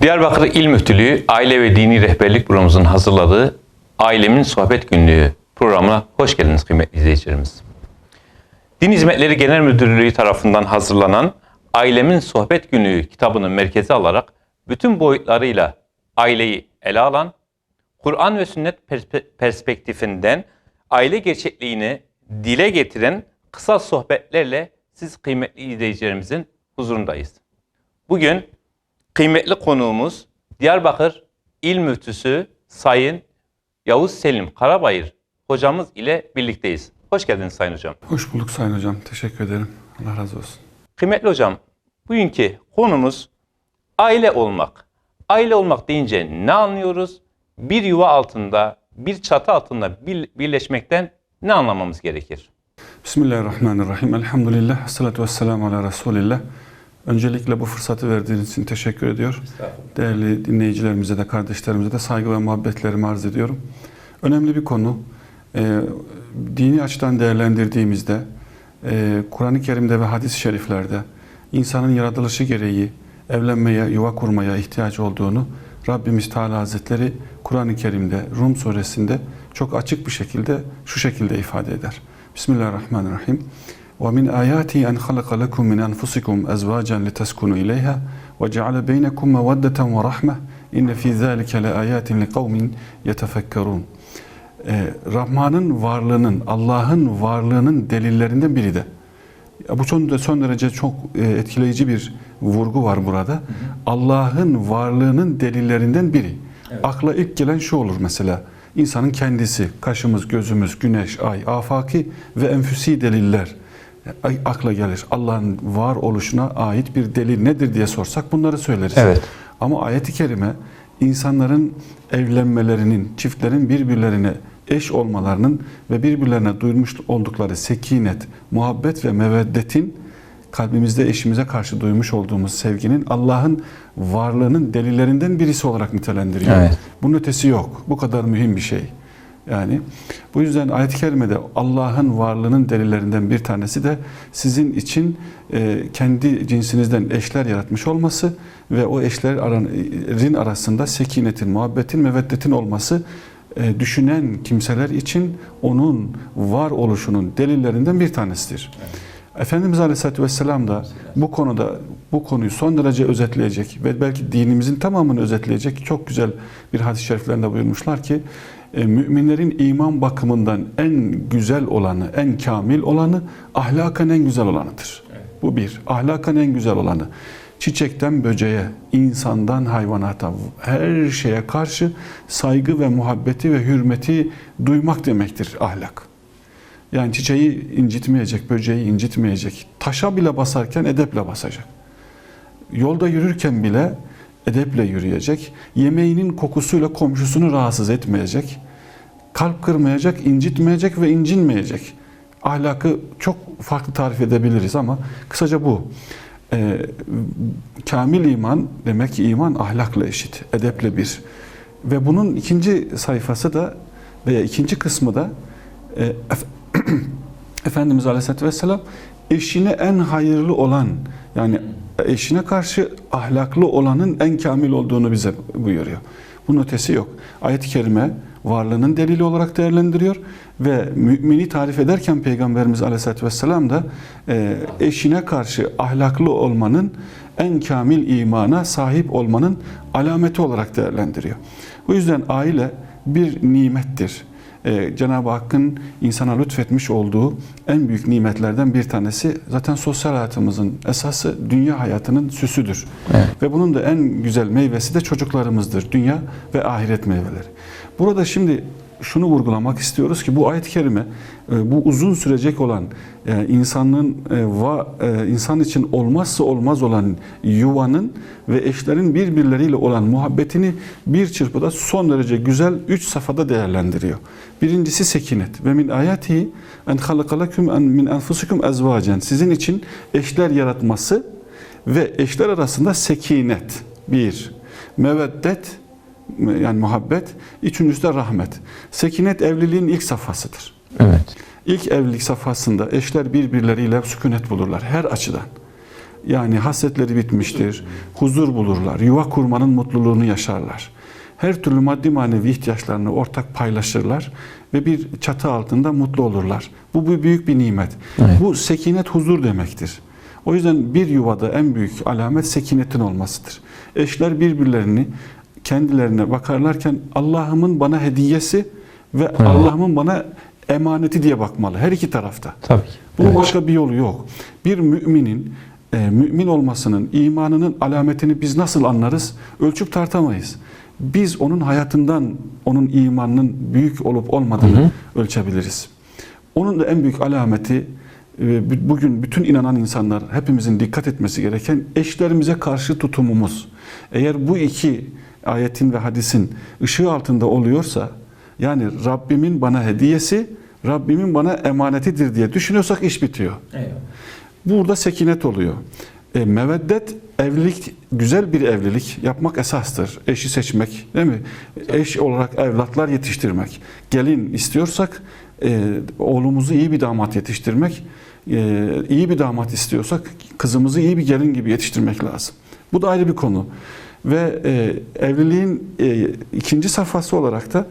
Diyarbakır İl Müftülüğü Aile ve Dini Rehberlik Büromuzun hazırladığı Ailemin Sohbet Günlüğü programına hoş geldiniz kıymetli izleyicilerimiz. Din Hizmetleri Genel Müdürlüğü tarafından hazırlanan Ailemin Sohbet Günlüğü kitabını merkeze alarak bütün boyutlarıyla aileyi ele alan, Kur'an ve sünnet perspe- perspektifinden aile gerçekliğini dile getiren kısa sohbetlerle siz kıymetli izleyicilerimizin huzurundayız. Bugün kıymetli konuğumuz Diyarbakır İl Müftüsü Sayın Yavuz Selim Karabayır hocamız ile birlikteyiz. Hoş geldiniz Sayın Hocam. Hoş bulduk Sayın Hocam. Teşekkür ederim. Allah razı olsun. Kıymetli hocam, bugünkü konumuz aile olmak. Aile olmak deyince ne anlıyoruz? Bir yuva altında, bir çatı altında bir- birleşmekten ne anlamamız gerekir? Bismillahirrahmanirrahim. Elhamdülillah. Salatu vesselamu ala Resulillah. Öncelikle bu fırsatı verdiğiniz için teşekkür ediyor. Değerli dinleyicilerimize de, kardeşlerimize de saygı ve muhabbetlerimi arz ediyorum. Önemli bir konu. Ee, dini açıdan değerlendirdiğimizde, e, Kur'an-ı Kerim'de ve hadis-i şeriflerde insanın yaratılışı gereği evlenmeye, yuva kurmaya ihtiyaç olduğunu Rabbimiz Teala Hazretleri Kur'an-ı Kerim'de, Rum suresinde çok açık bir şekilde şu şekilde ifade eder. Bismillahirrahmanirrahim. وَمِنْ آيَاتِهِ أَنْ خَلَقَ لَكُم مِنْ أَنْفُسِكُمْ أَزْوَاجًا لِتَسْكُنُوا إِلَيْهَا وَجَعَلَ بَيْنَكُمْ مَوَدَّةً وَرَحْمَةً إِنَّ فِي ذَٰلِكَ لَآيَاتٍ لِقَوْمٍ يَتَفَكَّرُونَ Ee, Rahman'ın varlığının, Allah'ın varlığının delillerinden biri de. Ya Bu son, son derece çok e, etkileyici bir vurgu var burada. Allah'ın varlığının delillerinden biri. Akla ilk gelen şu olur mesela. İnsanın kendisi, kaşımız, gözümüz, güneş, ay, afaki ve enfüsi deliller ay- akla gelir. Allah'ın var oluşuna ait bir delil nedir diye sorsak bunları söyleriz. Evet. Ama ayet-i kerime insanların evlenmelerinin, çiftlerin birbirlerine eş olmalarının ve birbirlerine duymuş oldukları sekinet, muhabbet ve meveddetin kalbimizde eşimize karşı duymuş olduğumuz sevginin Allah'ın varlığının delillerinden birisi olarak nitelendiriyor. Evet. Bunun ötesi yok. Bu kadar mühim bir şey. Yani bu yüzden ayet-i kerimede Allah'ın varlığının delillerinden bir tanesi de sizin için e, kendi cinsinizden eşler yaratmış olması ve o eşlerin arasında sekinetin, muhabbetin, meveddetin olması e, düşünen kimseler için onun var oluşunun delillerinden bir tanesidir. Efendimiz Aleyhisselatü Vesselam da bu konuda bu konuyu son derece özetleyecek ve belki dinimizin tamamını özetleyecek çok güzel bir hadis-i şeriflerinde buyurmuşlar ki müminlerin iman bakımından en güzel olanı, en kamil olanı ahlaken en güzel olanıdır. Bu bir. Ahlaken en güzel olanı. Çiçekten böceğe, insandan hayvanata, her şeye karşı saygı ve muhabbeti ve hürmeti duymak demektir ahlak. Yani çiçeği incitmeyecek, böceği incitmeyecek. Taşa bile basarken edeple basacak. Yolda yürürken bile edeple yürüyecek. Yemeğinin kokusuyla komşusunu rahatsız etmeyecek. Kalp kırmayacak, incitmeyecek ve incinmeyecek. Ahlakı çok farklı tarif edebiliriz ama kısaca bu. Ee, kamil iman demek ki iman ahlakla eşit, edeple bir. Ve bunun ikinci sayfası da veya ikinci kısmı da e, Ef- Efendimiz Aleyhisselatü Vesselam eşine en hayırlı olan yani eşine karşı ahlaklı olanın en kamil olduğunu bize buyuruyor. Bunun ötesi yok. Ayet-i Kerime varlığının delili olarak değerlendiriyor ve mümini tarif ederken Peygamberimiz Aleyhisselatü Vesselam da e, eşine karşı ahlaklı olmanın en kamil imana sahip olmanın alameti olarak değerlendiriyor. Bu yüzden aile bir nimettir. Ee, Cenab-ı Hakk'ın insana lütfetmiş olduğu en büyük nimetlerden bir tanesi zaten sosyal hayatımızın esası dünya hayatının süsüdür. Evet. Ve bunun da en güzel meyvesi de çocuklarımızdır. Dünya ve ahiret meyveleri. Burada şimdi şunu vurgulamak istiyoruz ki bu ayet-i kerime e, bu uzun sürecek olan e, insanlığın e, insan için olmazsa olmaz olan yuvanın ve eşlerin birbirleriyle olan muhabbetini bir çırpıda son derece güzel üç safhada değerlendiriyor. Birincisi sekinet. Ve min ayatihi en halakalakum en min enfusikum ezvacen. Sizin için eşler yaratması ve eşler arasında sekinet. Bir. Meveddet yani muhabbet, üçüncüsü de rahmet. Sekinet evliliğin ilk safhasıdır. Evet. İlk evlilik safhasında eşler birbirleriyle sükunet bulurlar her açıdan. Yani hasretleri bitmiştir. Huzur bulurlar. Yuva kurmanın mutluluğunu yaşarlar. Her türlü maddi manevi ihtiyaçlarını ortak paylaşırlar ve bir çatı altında mutlu olurlar. Bu, bu büyük bir nimet. Evet. Bu sekinet huzur demektir. O yüzden bir yuvada en büyük alamet sekinetin olmasıdır. Eşler birbirlerini kendilerine bakarlarken Allah'ımın bana hediyesi ve Allah'ımın bana emaneti diye bakmalı. Her iki tarafta. Tabii. Bunun Evet. başka bir yolu yok. Bir müminin e, mümin olmasının, imanının alametini biz nasıl anlarız? Ölçüp tartamayız. Biz onun hayatından onun imanının büyük olup olmadığını ölçebiliriz. Onun da en büyük alameti e, bugün bütün inanan insanlar hepimizin dikkat etmesi gereken eşlerimize karşı tutumumuz. Eğer bu iki ayetin ve hadisin ışığı altında oluyorsa yani Rabbimin bana hediyesi, Rabbimin bana emanetidir diye düşünüyorsak iş bitiyor. Burada sekinet oluyor. E, meveddet evlilik güzel bir evlilik yapmak esastır. Eşi seçmek, değil mi? Eş olarak evlatlar yetiştirmek. Gelin istiyorsak e, oğlumuzu iyi bir damat yetiştirmek, e, iyi bir damat istiyorsak kızımızı iyi bir gelin gibi yetiştirmek lazım. Bu da ayrı bir konu. Ve e, evliliğin e, ikinci safhası olarak da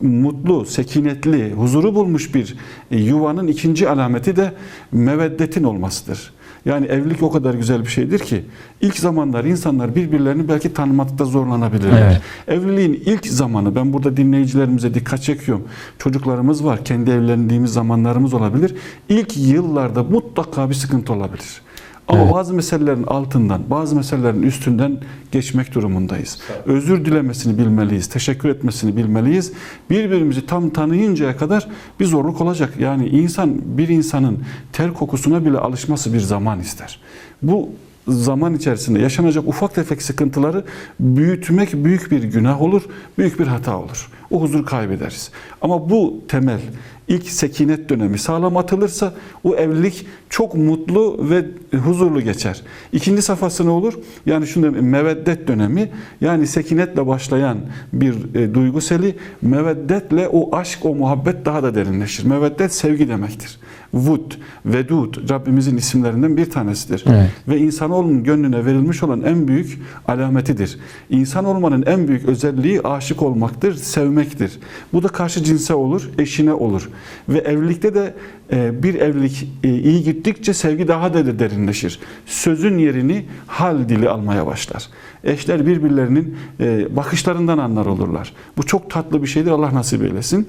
mutlu, sekinetli, huzuru bulmuş bir e, yuvanın ikinci alameti de meveddetin olmasıdır. Yani evlilik o kadar güzel bir şeydir ki ilk zamanlar insanlar birbirlerini belki tanımakta zorlanabilirler. Evet. Evliliğin ilk zamanı ben burada dinleyicilerimize dikkat çekiyorum. Çocuklarımız var. Kendi evlendiğimiz zamanlarımız olabilir. İlk yıllarda mutlaka bir sıkıntı olabilir. Ama Evet. bazı meselelerin altından, bazı meselelerin üstünden geçmek durumundayız. Özür dilemesini bilmeliyiz, teşekkür etmesini bilmeliyiz. Birbirimizi tam tanıyıncaya kadar bir zorluk olacak. Yani insan bir insanın ter kokusuna bile alışması bir zaman ister. Bu zaman içerisinde yaşanacak ufak tefek sıkıntıları büyütmek büyük bir günah olur, büyük bir hata olur. O huzur kaybederiz. Ama bu temel ilk sekinet dönemi sağlam atılırsa o evlilik çok mutlu ve huzurlu geçer. İkinci safhası ne olur? Yani şunu meveddet dönemi yani sekinetle başlayan bir e, duygu seli meveddetle o aşk o muhabbet daha da derinleşir. Meveddet sevgi demektir. Vud, Vedud Rabbimizin isimlerinden bir tanesidir. Evet. Ve insanoğlunun gönlüne verilmiş olan en büyük alametidir. İnsan olmanın en büyük özelliği aşık olmaktır, sevmektir. Bu da karşı cinse olur, eşine olur. Ve evlilikte de bir evlilik e, iyi gittikçe sevgi daha da derinleşir. Sözün yerini hal dili almaya başlar. Eşler birbirlerinin e, bakışlarından anlar olurlar. Bu çok tatlı bir şeydir. Allah nasip eylesin.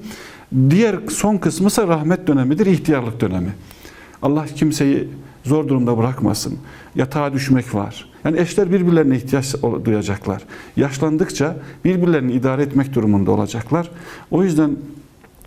Diğer son kısmı ise rahmet dönemidir, ihtiyarlık dönemi. Allah kimseyi zor durumda bırakmasın. Yatağa düşmek var. Yani eşler birbirlerine ihtiyaç duyacaklar. Yaşlandıkça birbirlerini idare etmek durumunda olacaklar. O yüzden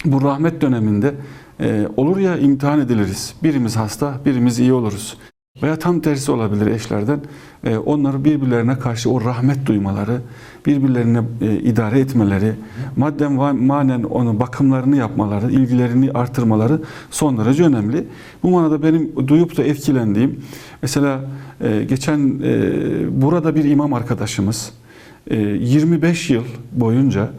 bu rahmet döneminde e, olur ya imtihan ediliriz. Birimiz hasta, birimiz iyi oluruz. Veya tam tersi olabilir eşlerden. E, onları birbirlerine karşı o rahmet duymaları, birbirlerine e, idare etmeleri, madden ve manen onun bakımlarını yapmaları, ilgilerini artırmaları son derece önemli. Bu manada benim duyup da etkilendiğim, mesela e, geçen e, burada bir imam arkadaşımız e, 25 yıl boyunca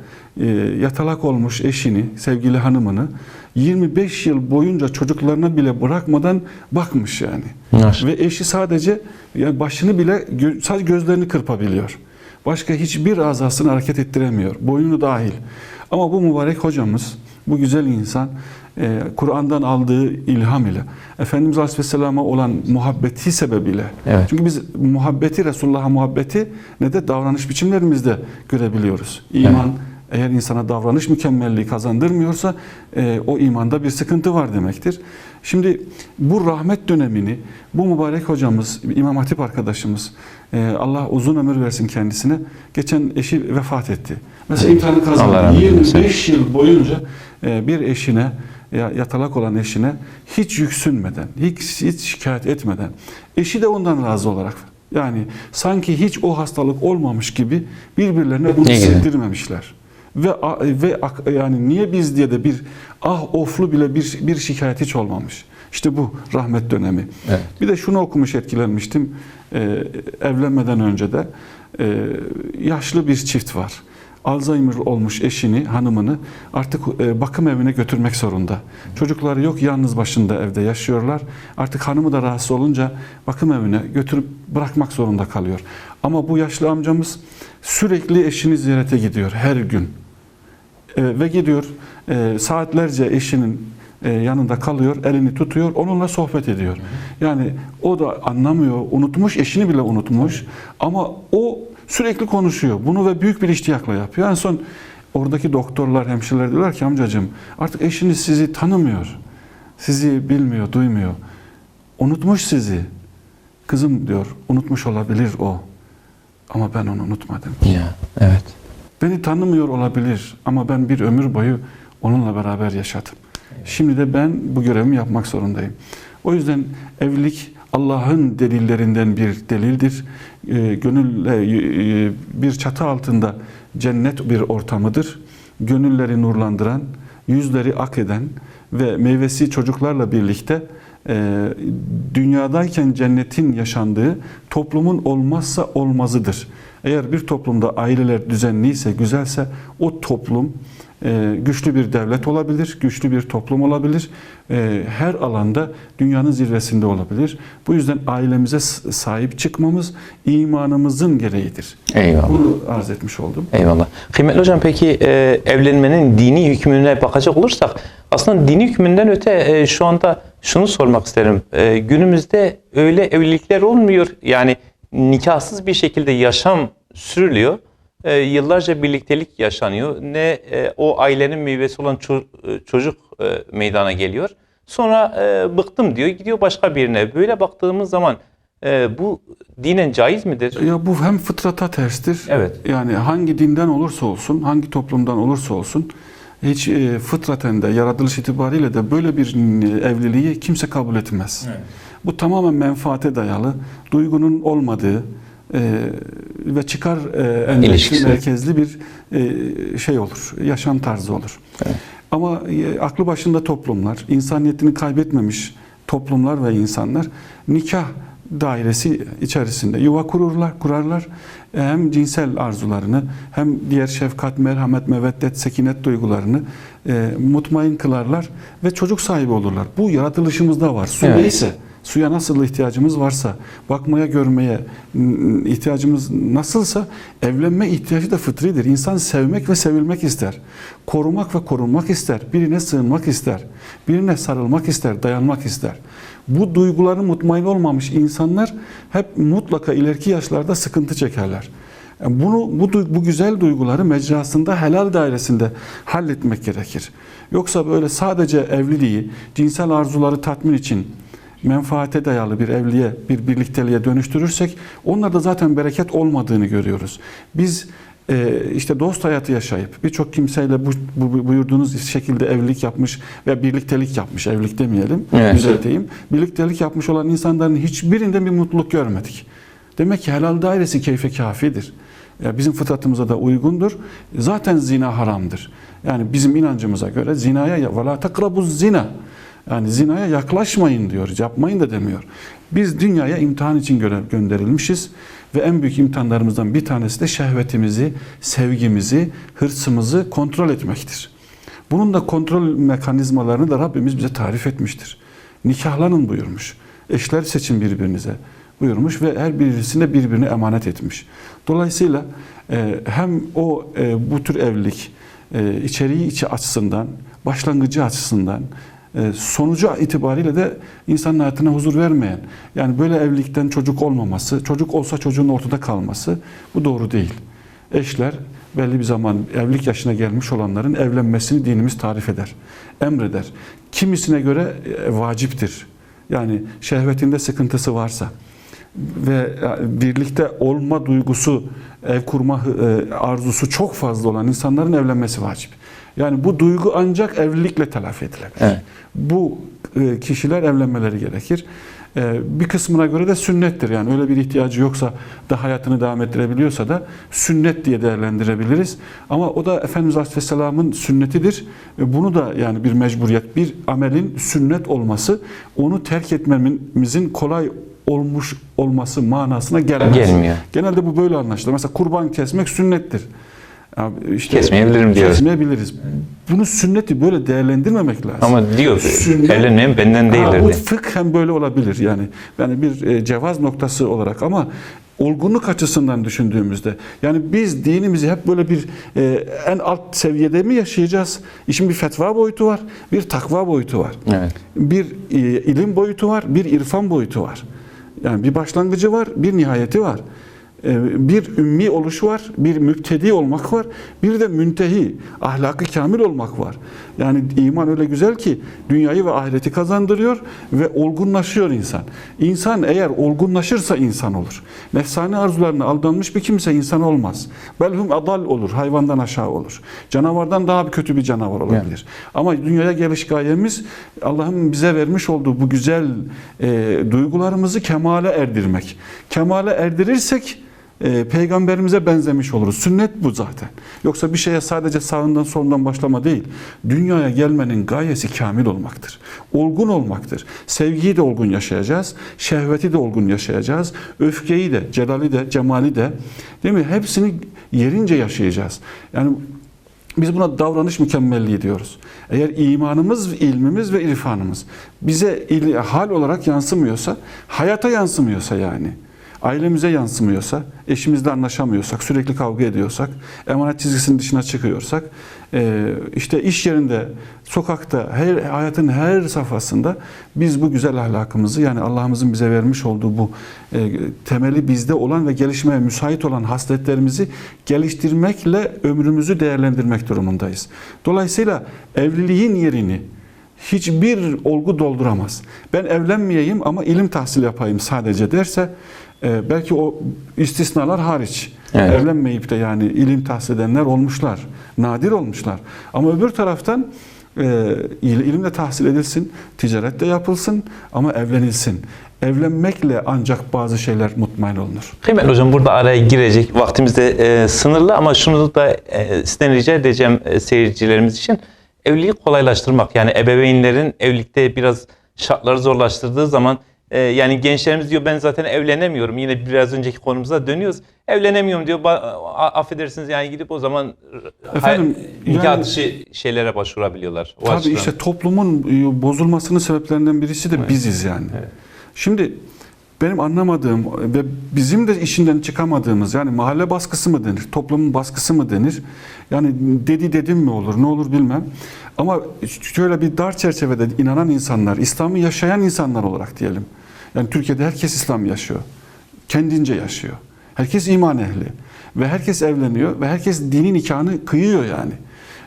yatalak olmuş eşini, sevgili hanımını 25 yıl boyunca çocuklarına bile bırakmadan bakmış yani. Maşallah. Ve eşi sadece yani başını bile sadece gözlerini kırpabiliyor. Başka hiçbir azasını hareket ettiremiyor. Boynunu dahil. Ama bu mübarek hocamız, bu güzel insan e, Kur'an'dan aldığı ilham ile Efendimiz Aleyhisselam'a olan muhabbeti sebebiyle. Evet. Çünkü biz muhabbeti, Resulullah'a muhabbeti ne de davranış biçimlerimizde görebiliyoruz. İman eğer insana davranış mükemmelliği kazandırmıyorsa e, o imanda bir sıkıntı var demektir. Şimdi bu rahmet dönemini bu mübarek hocamız, İmam Hatip arkadaşımız e, Allah uzun ömür versin kendisine. Geçen eşi vefat etti. Mesela imtihanı kazandı. rahmet eylesin. 25 yıl boyunca e, bir eşine ya yatalak olan eşine hiç yüksünmeden, hiç, hiç şikayet etmeden, eşi de ondan razı olarak yani sanki hiç o hastalık olmamış gibi birbirlerine bunu hissettirmemişler. Ve ve yani niye biz diye de bir ah oflu bile bir bir şikayet hiç olmamış. İşte bu rahmet dönemi. Evet. Bir de şunu okumuş etkilenmiştim. Ee, evlenmeden önce de e, yaşlı bir çift var. Alzheimer olmuş eşini, hanımını artık e, bakım evine götürmek zorunda. Çocukları yok, yalnız başında evde yaşıyorlar. Artık hanımı da rahatsız olunca bakım evine götürüp bırakmak zorunda kalıyor. Ama bu yaşlı amcamız sürekli eşini ziyarete gidiyor her gün. E, ve gidiyor e, saatlerce eşinin yanında kalıyor, elini tutuyor, onunla sohbet ediyor. Yani o da anlamıyor, unutmuş, eşini bile unutmuş ama o sürekli konuşuyor. Bunu ve büyük bir iştiyakla yapıyor. En son oradaki doktorlar, hemşireler diyorlar ki amcacığım artık eşiniz sizi tanımıyor. Sizi bilmiyor, duymuyor. Unutmuş sizi. Kızım diyor, unutmuş olabilir o. Ama ben onu unutmadım. Ya, evet. Beni tanımıyor olabilir ama ben bir ömür boyu onunla beraber yaşadım. Şimdi de ben bu görevimi yapmak zorundayım. O yüzden evlilik Allah'ın delillerinden bir delildir. Ee, gönülle e, bir çatı altında cennet bir ortamıdır. Gönülleri nurlandıran, yüzleri ak eden ve meyvesi çocuklarla birlikte e, dünyadayken cennetin yaşandığı toplumun olmazsa olmazıdır. Eğer bir toplumda aileler düzenliyse, güzelse o toplum e, güçlü bir devlet olabilir, güçlü bir toplum olabilir. E, her alanda dünyanın zirvesinde olabilir. Bu yüzden ailemize sahip çıkmamız imanımızın gereğidir. Eyvallah. Bunu arz etmiş oldum. Eyvallah. Kıymetli hocam peki e, evlenmenin dini hükmüne bakacak olursak aslında dini hükmünden öte e, şu anda şunu sormak isterim. E, günümüzde öyle evlilikler olmuyor. Yani nikahsız bir şekilde yaşam sürülüyor. E, yıllarca birliktelik yaşanıyor. Ne e, o ailenin meyvesi olan ço- e, çocuk e, meydana geliyor. Sonra e, bıktım diyor gidiyor başka birine. Böyle baktığımız zaman e, bu dinen caiz midir? Ya bu hem fıtrata terstir. Evet. Yani hangi dinden olursa olsun, hangi toplumdan olursa olsun hiç e, fıtraten de yaratılış itibariyle de böyle bir e, evliliği kimse kabul etmez. Bu tamamen menfaate dayalı, duygunun olmadığı ve çıkar e, İlişkisi. merkezli bir e, şey olur, yaşam tarzı olur. Ama e, aklı başında toplumlar, insaniyetini kaybetmemiş toplumlar ve insanlar nikah dairesi içerisinde yuva kururlar, kurarlar. Hem cinsel arzularını hem diğer şefkat, merhamet, meveddet, sekinet duygularını e, mutmain kılarlar ve çocuk sahibi olurlar. Bu yaratılışımızda var. Su Evet. neyse, suya nasıl ihtiyacımız varsa, bakmaya, görmeye ihtiyacımız nasılsa evlenme ihtiyacı da fıtridir. İnsan sevmek ve sevilmek ister. Korumak ve korunmak ister. Birine sığınmak ister. Birine sarılmak ister, dayanmak ister. Bu duyguları mutmain olmamış insanlar hep mutlaka ileriki yaşlarda sıkıntı çekerler. Yani Bunu bu, bu güzel duyguları mecrasında helal dairesinde halletmek gerekir. Yoksa böyle sadece evliliği cinsel arzuları tatmin için menfaate dayalı bir evliliğe, bir birlikteliğe dönüştürürsek onlarda zaten bereket olmadığını görüyoruz. Biz e, işte dost hayatı yaşayıp birçok kimseyle bu, bu buyurduğunuz şekilde evlilik yapmış ve birliktelik yapmış, evlilik demeyelim, Evet. düzelteyim. Birliktelik yapmış olan insanların hiçbirinde bir mutluluk görmedik. Demek ki helal dairesi keyfe kafidir. Ya bizim fıtratımıza da uygundur. Zaten zina haramdır. Yani bizim inancımıza göre zinaya ve la takrabuz zina. Yani zinaya yaklaşmayın diyor. Yapmayın da demiyor. Biz dünyaya imtihan için gönderilmişiz ve en büyük imtihanlarımızdan bir tanesi de şehvetimizi, sevgimizi, hırsımızı kontrol etmektir. Bunun da kontrol mekanizmalarını da Rabbimiz bize tarif etmiştir. Nikahlanın buyurmuş. Eşler seçin birbirinize buyurmuş ve her birisine birbirine emanet etmiş. Dolayısıyla e, hem o e, bu tür evlilik e, içeriği içi açısından, başlangıcı açısından, sonucu itibariyle de insanın hayatına huzur vermeyen, yani böyle evlilikten çocuk olmaması, çocuk olsa çocuğun ortada kalması bu doğru değil. Eşler belli bir zaman evlilik yaşına gelmiş olanların evlenmesini dinimiz tarif eder, emreder. Kimisine göre e, vaciptir. Yani şehvetinde sıkıntısı varsa ve e, birlikte olma duygusu, ev kurma e, arzusu çok fazla olan insanların evlenmesi vacip. Yani bu duygu ancak evlilikle telafi edilebilir. Evet. Bu e, kişiler evlenmeleri gerekir. E, Bir kısmına göre de sünnettir. Yani öyle bir ihtiyacı yoksa da hayatını devam ettirebiliyorsa da sünnet diye değerlendirebiliriz. Ama o da Efendimiz Aleyhisselam'ın sünnetidir. E, Bunu da yani bir mecburiyet, bir amelin sünnet olması onu terk etmemizin kolay olmuş olması manasına gelmez. Gelmiyor. Genelde bu böyle anlaşılır. Mesela kurban kesmek sünnettir. İşte Kesmeyebilirim diyor. Kesmeyebiliriz. Bunu sünneti böyle değerlendirmemek lazım. Ama diyor Sünnet- evlenmeyen benden Ha, değildir bu diye. fıkhen böyle olabilir yani. Yani bir e, cevaz noktası olarak ama olgunluk açısından düşündüğümüzde yani biz dinimizi hep böyle bir e, en alt seviyede mi yaşayacağız? İşin bir fetva boyutu var, bir takva boyutu var. Evet. Bir e, ilim boyutu var, bir irfan boyutu var. Yani bir başlangıcı var, bir nihayeti var. E, Bir ümmi oluş var, bir müptedi olmak var, bir de müntehi, ahlakı kamil olmak var. Yani iman öyle güzel ki dünyayı ve ahireti kazandırıyor ve olgunlaşıyor insan. İnsan eğer olgunlaşırsa insan olur. Nefsani arzularına aldanmış bir kimse insan olmaz. Belhum adal olur, hayvandan aşağı olur. Canavardan daha kötü bir canavar olabilir. Ama dünyaya geliş gayemiz Allah'ın bize vermiş olduğu bu güzel e, duygularımızı kemale erdirmek. Kemale erdirirsek e, peygamberimize benzemiş oluruz. Sünnet bu zaten. Yoksa bir şeye sadece sağından solundan başlama değil. Dünyaya gelmenin gayesi kamil olmaktır. Olgun olmaktır. Sevgiyi de olgun yaşayacağız. Şehveti de olgun yaşayacağız. Öfkeyi de, celali de, cemali de değil mi? Hepsini yerince yaşayacağız. Yani biz buna davranış mükemmelliği diyoruz. Eğer imanımız, ilmimiz ve irfanımız bize il- hal olarak yansımıyorsa, hayata yansımıyorsa yani, ailemize yansımıyorsa, eşimizle anlaşamıyorsak, sürekli kavga ediyorsak, emanet çizgisinin dışına çıkıyorsak, e, işte iş yerinde, sokakta, her, hayatın her safhasında biz bu güzel ahlakımızı yani Allah'ımızın bize vermiş olduğu bu e, temeli bizde olan ve gelişmeye müsait olan hasletlerimizi geliştirmekle ömrümüzü değerlendirmek durumundayız. Dolayısıyla evliliğin yerini hiçbir olgu dolduramaz. Ben evlenmeyeyim ama ilim tahsil yapayım sadece derse e, belki o istisnalar hariç. Evet. Evlenmeyip de yani ilim tahsil edenler olmuşlar. Nadir olmuşlar. Ama öbür taraftan e, il- ilim de tahsil edilsin, ticaret de yapılsın ama evlenilsin. Evlenmekle ancak bazı şeyler mutmain olunur. Kıymetli hocam burada araya girecek vaktimiz de e, sınırlı ama şunu da e, sizden rica edeceğim e, seyircilerimiz için. Evliliği kolaylaştırmak yani ebeveynlerin evlilikte biraz şartları zorlaştırdığı zaman e, yani gençlerimiz diyor ben zaten evlenemiyorum. Yine biraz önceki konumuza dönüyoruz. Evlenemiyorum diyor. Affedersiniz yani gidip o zaman Efendim, nikah yani- dışı şeylere başvurabiliyorlar. O Tabii açıdan. işte toplumun e, bozulmasının sebeplerinden birisi de biziz yani. Şimdi benim anlamadığım ve bizim de işinden çıkamadığımız yani mahalle baskısı mı denir, toplumun baskısı mı denir? Yani dedi dedim mi olur, ne olur bilmem. Ama şöyle bir dar çerçevede inanan insanlar, İslam'ı yaşayan insanlar olarak diyelim. Yani Türkiye'de herkes İslam yaşıyor. Kendince yaşıyor. Herkes iman ehli. Ve herkes evleniyor ve herkes dini nikahını kıyıyor yani.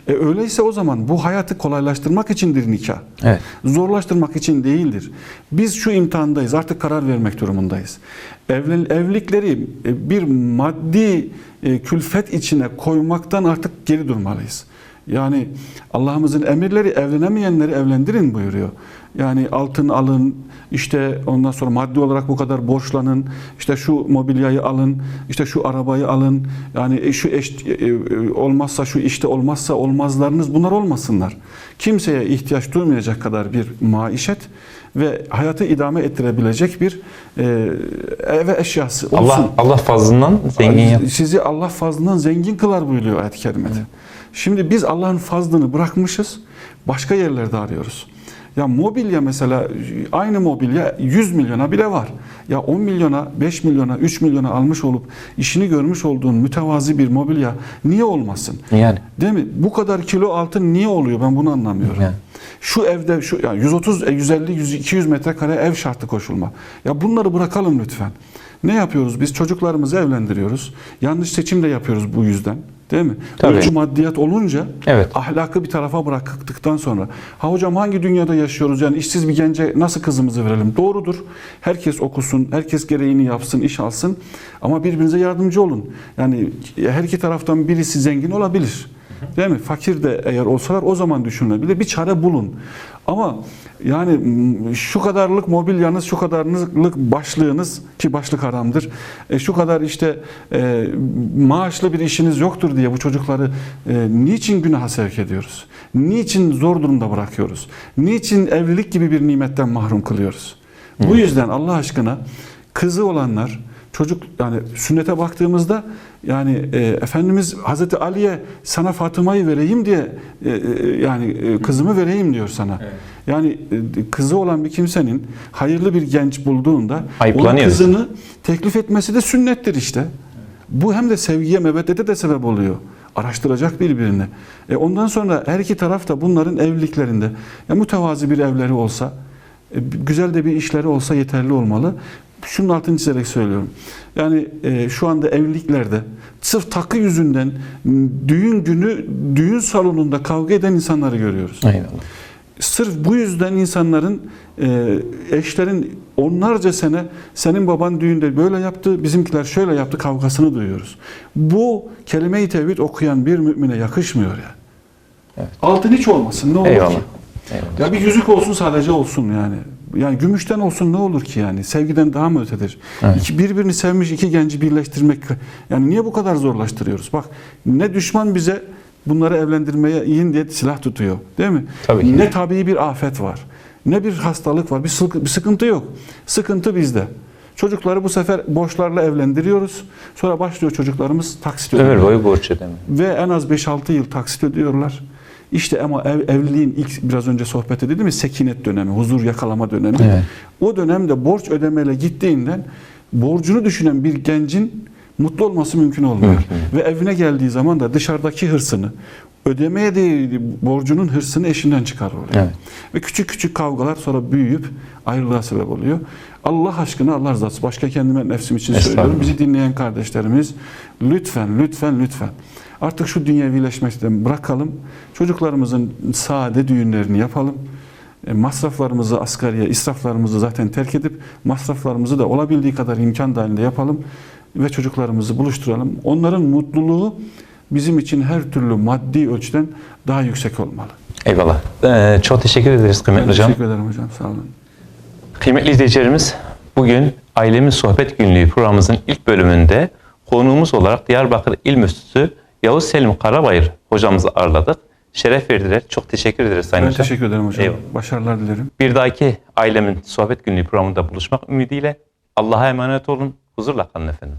E öyleyse o zaman bu hayatı kolaylaştırmak içindir nikah. Evet. Zorlaştırmak için değildir. Biz şu imtihandayız. Artık karar vermek durumundayız. Evlen, evlilikleri e, bir maddi e, külfet içine koymaktan artık geri durmalıyız. Yani Allah'ımızın emirleri evlenemeyenleri evlendirin buyuruyor. Yani altın alın, işte ondan sonra maddi olarak bu kadar borçlanın, işte şu mobilyayı alın, işte şu arabayı alın. Yani e, şu eş e, e, olmazsa şu işte olmazsa olmazlarınız bunlar olmasınlar. Kimseye ihtiyaç duymayacak kadar bir maişet ve hayatı idame ettirebilecek bir e, ev eşyası olsun. Allah Allah fazlından zengin yap. Sizi Allah fazlından zengin kılar buyuruyor ayet-i kerimede. Şimdi biz Allah'ın fazlını bırakmışız, başka yerlerde arıyoruz. Ya mobilya mesela aynı mobilya 100 milyona bile var. Ya 10 milyona, 5 milyona, 3 milyona almış olup işini görmüş olduğun mütevazi bir mobilya niye olmasın? Yani. Değil mi? Bu kadar kilo altın niye oluyor? Ben bunu anlamıyorum. Yani. Şu evde şu yani 130, e, 150, 100, 200 metrekare ev şartı koşulma. Ya bunları bırakalım lütfen. Ne yapıyoruz biz? Çocuklarımızı evlendiriyoruz. Yanlış seçim de yapıyoruz bu yüzden. Değil mi? Tabii. Ölçü maddiyat olunca Evet. ahlakı bir tarafa bıraktıktan sonra ha hocam hangi dünyada yaşıyoruz? Yani işsiz bir gence nasıl kızımızı verelim? Doğrudur. Herkes okusun, herkes gereğini yapsın, iş alsın ama birbirinize yardımcı olun. Yani her iki taraftan birisi zengin olabilir. Değil mi? Fakir de eğer olsalar o zaman düşünülebilir. Bir çare bulun. Ama yani şu kadarlık mobilyanız, şu kadarlık başlığınız ki başlık haramdır. E, şu kadar işte e, maaşlı bir işiniz yoktur diye bu çocukları e, niçin günaha sevk ediyoruz? Niçin zor durumda bırakıyoruz? Niçin evlilik gibi bir nimetten mahrum kılıyoruz? Bu yüzden Allah aşkına kızı olanlar, Çocuk yani sünnete baktığımızda yani e, Efendimiz Hazreti Ali'ye sana Fatıma'yı vereyim diye e, e, yani e, kızımı vereyim diyor sana. Yani e, kızı olan bir kimsenin hayırlı bir genç bulduğunda onun kızını teklif etmesi de sünnettir işte. Bu hem de sevgiye, meveddete de sebep oluyor. Araştıracak birbirini. E ondan sonra her iki taraf da bunların evliliklerinde ya mütevazi bir evleri olsa, e, güzel de bir işleri olsa yeterli olmalı. Şunun altını çizerek söylüyorum. Yani e, şu anda evliliklerde sırf takı yüzünden düğün günü düğün salonunda kavga eden insanları görüyoruz. Eyvallah. Sırf bu yüzden insanların e, eşlerin onlarca sene senin baban düğünde böyle yaptı, bizimkiler şöyle yaptı kavgasını duyuyoruz. Bu kelime-i tevhid okuyan bir mümine yakışmıyor ya. Evet. Altın hiç olmasın ne olur Eyvallah. ki? Eyvallah. Ya bir yüzük olsun sadece olsun yani. Yani gümüşten olsun ne olur ki yani? Sevgiden daha mı ötedir? Evet. İki, birbirini sevmiş iki genci birleştirmek yani niye bu kadar zorlaştırıyoruz? Bak ne düşman bize bunları evlendirmeye yiyin diye silah tutuyor. Değil mi? Tabii ki. Ne tabii bir afet var. Ne bir hastalık var. Bir, bir sıkıntı yok. Sıkıntı bizde. Çocukları bu sefer borçlarla evlendiriyoruz. Sonra başlıyor çocuklarımız taksit ödemeye. Ömür boyu borç ödeme. Ve en az 5-6 yıl taksit ödüyorlar. İşte ama ev, evliliğin ilk biraz önce sohbet edildi mi sekinet dönemi, huzur yakalama dönemi. Evet. O dönemde borç ödemeyle gittiğinden borcunu düşünen bir gencin mutlu olması mümkün olmuyor. Ve evine geldiği zaman da dışarıdaki hırsını, ödemeye değil borcunun hırsını eşinden çıkarıyor. Evet. Ve küçük küçük kavgalar sonra büyüyüp ayrılığa sebep oluyor. Allah aşkına Allah rızası başka kendime nefsim için söylüyorum. Bizi dinleyen kardeşlerimiz lütfen lütfen lütfen artık şu dünyevileşmekten bırakalım. Çocuklarımızın sade düğünlerini yapalım. E, Masraflarımızı asgariye, israflarımızı zaten terk edip masraflarımızı da olabildiği kadar imkan dahilinde yapalım ve çocuklarımızı buluşturalım. Onların mutluluğu bizim için her türlü maddi ölçüden daha yüksek olmalı. Eyvallah. Ee, çok teşekkür ederiz kıymetli Ben hocam. teşekkür ederim hocam. Sağ olun. Kıymetli izleyicilerimiz, bugün Ailemin Sohbet Günlüğü programımızın ilk bölümünde konuğumuz olarak Diyarbakır İl Müftüsü Yavuz Selim Karabayır hocamızı ağırladık. Şeref verdiler. Çok teşekkür ederiz Sayın Ben Hocam. teşekkür ederim hocam. Eyvallah. Başarılar dilerim. Bir dahaki Ailemin Sohbet Günlüğü programında buluşmak ümidiyle Allah'a emanet olun. Huzurla kalın efendim.